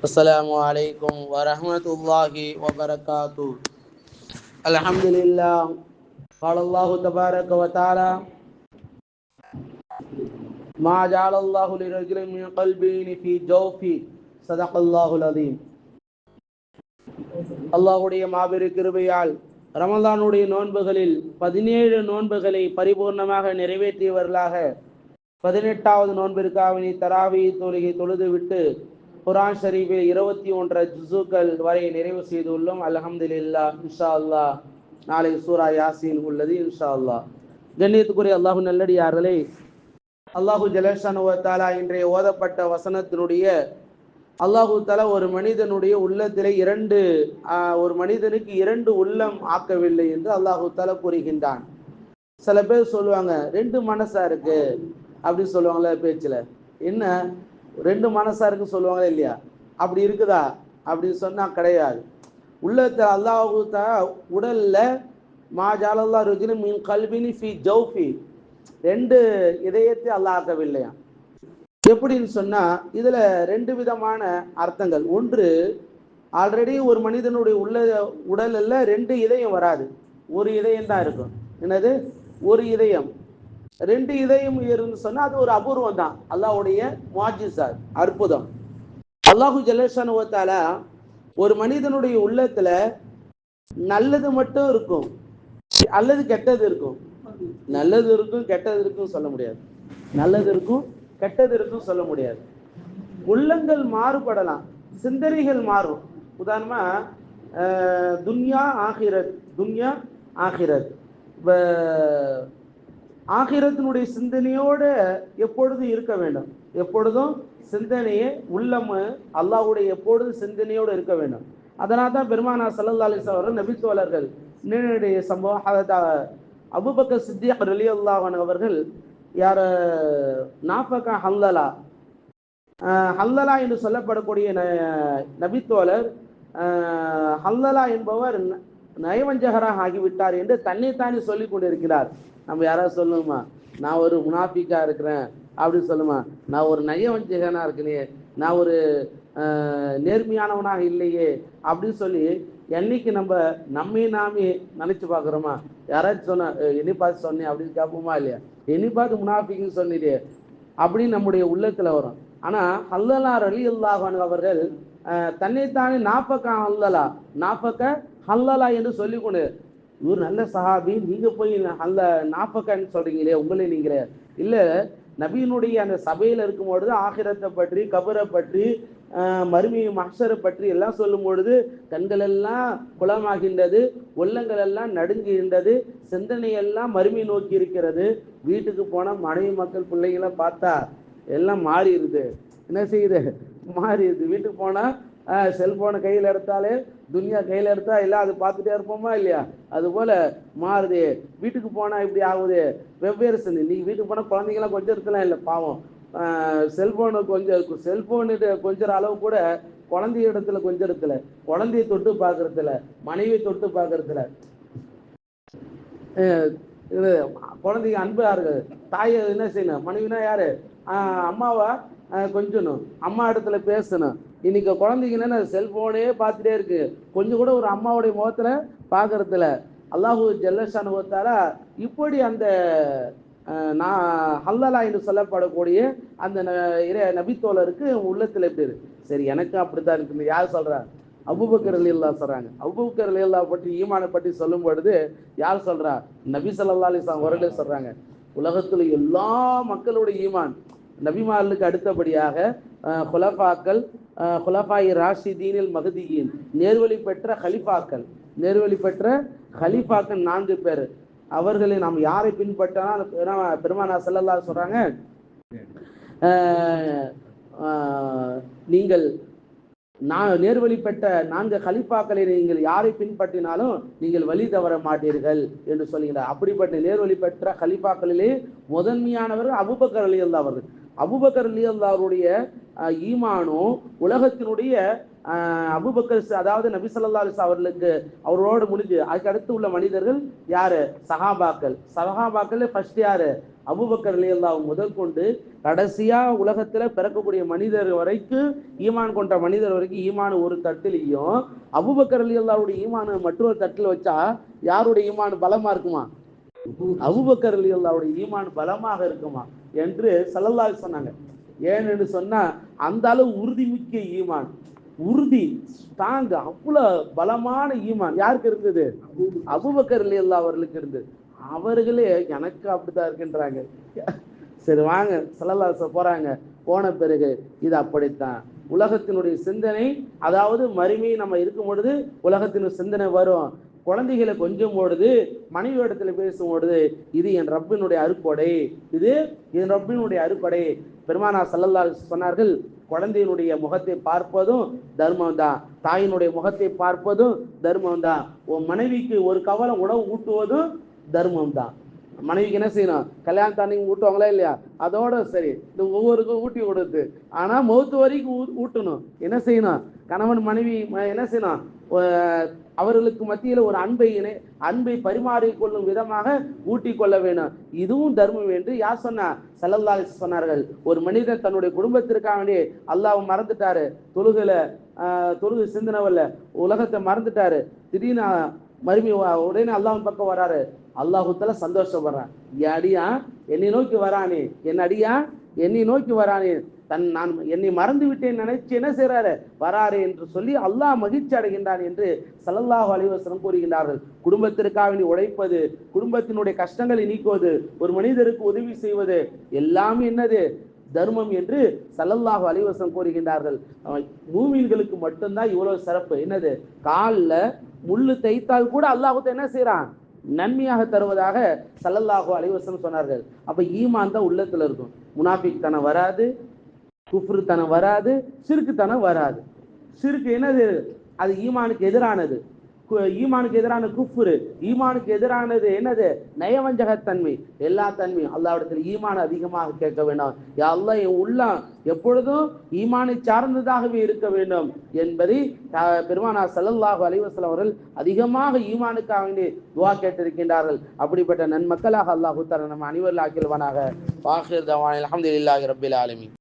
السلام عليكم ورحمة الله وبركاته الحمد لله قال الله تبارك وتعالى ما جعل الله لرجل من قلبين في جوفه صدق الله العظيم அல்லாஹுடைய மாபெரு கிருபையால் ரமலானுடைய நோன்புகளில் பதினேழு நோன்புகளை பரிபூர்ணமாக நிறைவேற்றியவர்களாக பதினெட்டாவது நோன்பிற்காக நீ தராவி தொழுகை தொழுது விட்டு குரான் ஷரீஃபில் இருபத்தி ஒன்றரை ஜுசுக்கள் வரை நிறைவு செய்துள்ளோம். அல்ஹம்துலில்லா இன்ஷா அல்லா நாளை சூரா யாசின் உள்ளது இன்ஷா அல்லா கண்ணியத்துக்குரிய அல்லாஹு நல்லடியார்களே அல்லாஹு ஜலேஷானுவத்தாலா இன்றைய ஓதப்பட்ட வசனத்தினுடைய அல்லாஹு தலா ஒரு மனிதனுடைய உள்ளத்திலே இரண்டு ஒரு மனிதனுக்கு இரண்டு உள்ளம் ஆக்கவில்லை என்று அல்லாஹு தலா கூறுகின்றான். சில பேர் சொல்லுவாங்க ரெண்டு மனசா இருக்கு? அப்படின்னு சொல்லுவாங்களே பேச்சுல. என்ன? ரெண்டு மனசா இருக்கு சொல்லுவாங்களே இல்லையா? அப்படி இருக்குதா? அப்படின்னு சொன்னா கிடையாது. உள்ளத்தில் அல்லாஹு உடலில் உடல்ல மா ஜாலல்லா ருஜினு மீன் கல்வினி ஃபி ஜௌஃபி. ரெண்டு இதயத்தை அல்லாஹ் ஆக்கவில்லையா? எப்படின்னு சொன்னா இதுல ரெண்டு விதமான அர்த்தங்கள். ஒன்று ஆல்ரெடி ஒரு மனிதனுடைய உள்ள உடல்ல ரெண்டு இதயம் வராது. ஒரு இதயம் தான் இருக்கும். என்னது? ஒரு இதயம். ரெண்டு இதயம் இருந்து சொன்னா அது ஒரு அபூர்வம் தான். அல்லாவுடைய மாஜிசார் அற்புதம். அல்லாஹு ஜலேஷானுவத்தால ஒரு மனிதனுடைய உள்ளத்துல நல்லது மட்டும் இருக்கும் அல்லது கெட்டது இருக்கும். நல்லது இருக்கும் கெட்டது இருக்கும் சொல்ல முடியாது. நல்லது இருக்கும் கெட்டது இருக்கும் சொல்ல முடியாது. உள்ளங்கள் மாறுபடலாம் சிந்தனைகள் மாறும். உதாரணமா துன்யா ஆகிரத் துன்யா ஆகிரத். ஆகிரத்தினுடைய சிந்தனையோடு எப்பொழுதும் இருக்க வேண்டும். எப்பொழுதும் சிந்தனையே உள்ளம் அல்லாவுடைய எப்பொழுதும் சிந்தனையோடு இருக்க வேண்டும். அதனால தான் பெருமானா சல்லா அலிஸ் அவர்கள் நபித்தோழர்கள் நீனுடைய சம்பவம். அபுபக்கர் சித்திக் அலி அல்லாஹன் அவர்கள் யார் நாஃபகா ஹல்லலா ஹல்லலா என்று சொல்லப்படக்கூடிய நபித்தோழர் ஹல்லலா என்பவர் நயவஞ்சகராக ஆகிவிட்டார் என்று தன்னைத்தானே சொல்லி கொண்டிருக்கிறார். நம்ம யாராவது சொல்லணுமா நான் ஒரு முனாஃபிக்கா இருக்கிறேன் அப்படின்னு சொல்லுமா. நான் ஒரு நயவஞ்சகனா இருக்கிறேன் நான் ஒரு நேர்மையானவனாக இல்லையே அப்படின்னு சொல்லி என்னைக்கு நம்ம நம்மை நாமே நினைச்சு பார்க்குறோமா? யாராச்சும் சொன்ன என்னை பார்த்து சொன்னேன் அப்படின்னு கேட்போமா இல்லையா? என்னை பார்த்து முனாஃபிக்குன்னு சொன்னீரே அப்படின்னு நம்முடைய உள்ளத்தில் வரும். ஆனால் அல்லலா அலி அல்லாஹான் அவர்கள் தன்னைத்தானே நாப்பக்கா ஹல்லலா. நாப்பக்க ஹல்லலா என்று சொல்லிக்கொண்டு இவர் நல்ல சஹாபி நீங்க போய் அந்த நாப்பக்கான்னு சொல்றீங்களே உங்களே நீங்களே. இல்ல நபியினுடைய அந்த சபையில இருக்கும் பொழுது ஆகிரத்தை பற்றி கபரை பற்றி மருமி மஹரை பற்றி எல்லாம் சொல்லும் பொழுது கண்கள் எல்லாம் குளமாகின்றது உள்ளங்கள் எல்லாம் நடுங்குகின்றது சிந்தனை எல்லாம் மருமி நோக்கி இருக்கிறது. வீட்டுக்கு போன மனைவி மக்கள் பிள்ளைங்களை பார்த்தா எல்லாம் மாறிடுது. என்ன செய்யுது? மாறிடுது. வீட்டுக்கு போனா செல்போனை கையில் எடுத்தாலே துனியா கையில் எடுத்தா எல்லாம் அது பார்த்துட்டே இருப்போமா இல்லையா? அது போல மாறுது. வீட்டுக்கு போனால் இப்படி ஆகுது. வெவ்வேறு செஞ்சு நீ வீட்டுக்கு போனால் குழந்தைங்களாம் கொஞ்சம் இருக்கலாம் இல்லை பாவம். செல்போனு கொஞ்சம் செல்போனு கொஞ்சம் அளவு கூட குழந்தைய இடத்துல கொஞ்சம் இடத்துல குழந்தைய தொட்டு பார்க்கறதுல மனைவியை தொட்டு பார்க்கறதுல இது குழந்தைங்க அன்பா இருக்கு தாயை என்ன செய்யணும்? மனைவினா யாரு? அம்மாவா? கொஞ்சணும். அம்மா இடத்துல பேசணும். இன்னைக்கு என்னென்ன செல்போனே பார்த்துட்டே இருக்கு. கொஞ்சம் கூட ஒரு அம்மாவுடைய முகத்துல பார்க்கறதுல அல்லாஹூ ஜல்லஷானுவத்தால இப்படி அந்த நான் ஹல்லலா என்று சொல்லப்படக்கூடிய அந்த நபித்தோழருக்கு உள்ளத்துல எப்படி இருக்கு. சரி எனக்கு அப்படித்தான் இருக்கு. யார் சொல்றா? அபுபக்கர் அலி அல்லா சொல்றாங்க. அபுபக்கர் அலி அல்லா பற்றி ஈமானை பற்றி சொல்லும் பொழுது யார் சொல்றா? நபி சல்லா அலிஸ்லாம் வரலே சொல்றாங்க. உலகத்துல எல்லா மக்களுடைய ஈமான் நபிமார்களுக்கு அடுத்தபடியாக ஹுலஃபாக்கள் ஹுலஃபாய் ராஷிதீனில் மகதியின் நேர்வழி பெற்ற ஹலிஃபாக்கள் நேர்வழி பெற்ற ஹலிஃபாக்கள் நான்கு பேர். அவர்களை நாம் யாரை பின்பற்றனா பெருமானா செல்லல்லா சொல்றாங்க நீங்கள் நான் நேர்வழி பெற்ற நான்கு கலிப்பாக்களை நீங்கள் யாரை பின்பற்றினாலும் நீங்கள் வழி தவற மாட்டீர்கள் என்று சொல்லுகிறார். அப்படிப்பட்ட நேர்வழி பெற்ற கலிப்பாக்களிலே முதன்மையானவர் அபுபக்கர் அலி அல்லா அவர்கள் அபுபக்கர் அலி அல்லாருடைய ஈமானும் உலகத்தினுடைய அபுபக்கர் அதாவது நபி சொல்லா அலிஸ் அவர்களுக்கு அவரோடு முடிஞ்சு அதுக்கு அடுத்து உள்ள மனிதர்கள் யாரு? சஹாபாக்கள். சஹாபாக்கள் ஃபர்ஸ்ட் யாரு? அபுபக்கர் அலியல்லாஹ் முதல் கொண்டு கடைசியா உலகத்துல பிறக்கக்கூடிய மனிதர் வரைக்கும் ஈமான் கொண்ட மனிதர் வரைக்கும் ஈமான் ஒரு தட்டிலையும் அபுபக்கர் அலியல்லாவுடைய ஈமான் மற்றொரு தட்டில் வச்சா யாருடைய ஈமான் பலமா இருக்குமா? அபுபக்கர் அலியல்லாவுடைய ஈமான் பலமாக இருக்குமா? என்று சல்லல்லாஹு சொன்னாங்க. ஏன்னு சொன்னா அந்த அளவு உறுதிமிக்க ஈமான். உறுதி ஸ்ட்ராங் அவ்வளோ பலமான ஈமான். யாருக்கு இருந்தது? அபுபக்கர் இல்லையா அவர்களுக்கு இருந்தது. அவர்களே எனக்கு அப்படித்தான் இருக்கின்றாங்க. சரி வாங்க. சல்லல்லாஹு போறாங்க. போன பிறகு இது அப்படித்தான். உலகத்தினுடைய சிந்தனை அதாவது மறுமையை நம்ம இருக்கும் பொழுது உலகத்தினுடைய சிந்தனை வரும். குழந்தைகளை கொஞ்சம் பொழுது மனைவி இடத்துல பேசும் ஓடுது இது என் ரப்பினுடைய அறுக்கொடை இது என் ரப்பினுடைய அறுக்கொடை பெருமானா சல்லல்லா சொன்னார்கள் குழந்தையினுடைய முகத்தை பார்ப்பதும் தர்மம் தான். தாயினுடைய முகத்தை பார்ப்பதும் தர்மம் தான். உன் மனைவிக்கு ஒரு கவலை உணவு ஊட்டுவதும் தர்மம் தான். மனைவிக்கு என்ன செய்யணும்? கல்யாணம் அன்னைக்கு ஊட்டுவாங்களா இல்லையா? அதோட சரி இந்த ஒவ்வொருக்கும் ஊட்டி கொடுத்து. ஆனா மௌத்து வரைக்கும் ஊ- ஊட்டணும். என்ன செய்யணும்? கணவன் மனைவி என்ன செய்யணும்? அவர்களுக்கு மத்தியில் ஒரு அன்பை இணை அன்பை பரிமாறிக்கொள்ளும் விதமாக ஊட்டி கொள்ள வேணும் இதுவும் தர்மம் என்று யார் சொன்னா? சல்லல்லா சொன்னார்கள் ஒரு மனிதன் தன்னுடைய குடும்பத்திற்காக வேண்டி அல்லாஹ் மறந்துட்டாரு. தொழுகல தொழுகு சிந்தனவல்ல உலகத்தை மறந்துட்டாரு. திடீர்னு மறுமை உடனே அல்லாஹ் பக்கம் வராரு. அல்லாஹுத்தால சந்தோஷப்படுறான். என் அடியா என்னை நோக்கி வரானே. என் அடியா என்னை நோக்கி வரானே. தன் நான் என்னை மறந்து விட்டேன் நினைச்சு என்ன செய்கிறாரு வராரு என்று சொல்லி அல்லாஹ் மகிழ்ச்சி அடைகின்றான் என்று சல்லல்லாஹு அலைவசனம் கூறுகின்றார்கள். குடும்பத்திற்காக நீ உழைப்பது குடும்பத்தினுடைய கஷ்டங்களை நீக்குவது ஒரு மனிதருக்கு உதவி செய்வது எல்லாமே என்னது? தர்மம் என்று சல்லல்லாஹு அலைவசம் கூறுகின்றார்கள். அவன் மட்டும்தான் இவ்வளவு சிறப்பு. என்னது? காலில் முள்ளு தைத்தால் கூட அல்லாஹுத்த என்ன செய்கிறான் நன்மையாக தருவதாக சல்லல்லாஹோ அலைவசம் சொன்னார்கள். அப்ப ஈமான் தான் உள்ளத்துல இருக்கும். முனாஃபிக் தனம் வராது குஃப்ரு தனம் வராது சிறுக்குத்தனம் வராது. சிறுக்கு என்னது? அது ஈமானுக்கு எதிரானது. ஈமானுக்கு எதிரான குஃப்ரு. ஈமானுக்கு எதிரானது என்னது? நயவஞ்சகத்தன்மை. எல்லா தன்மையும் அல்லாவிடத்தில் ஈமான் அதிகமாக கேட்க வேண்டும். அல்லா என் உள்ளம் எப்பொழுதும் ஈமானை சார்ந்ததாகவே இருக்க வேண்டும் என்பதை பெருமானா சல்லல்லாஹு அலைவசல் அவர்கள் அதிகமாக ஈமானுக்காக வேண்டி துவா கேட்டிருக்கின்றார்கள். அப்படிப்பட்ட நன்மக்களாக அல்லாஹு தஆலா நம்ம அனைவரில் ஆக்கில்வானாக வாஹிர் தவானில் அல்ஹம்துலில்லாஹி ரப்பில் ஆலமீன்.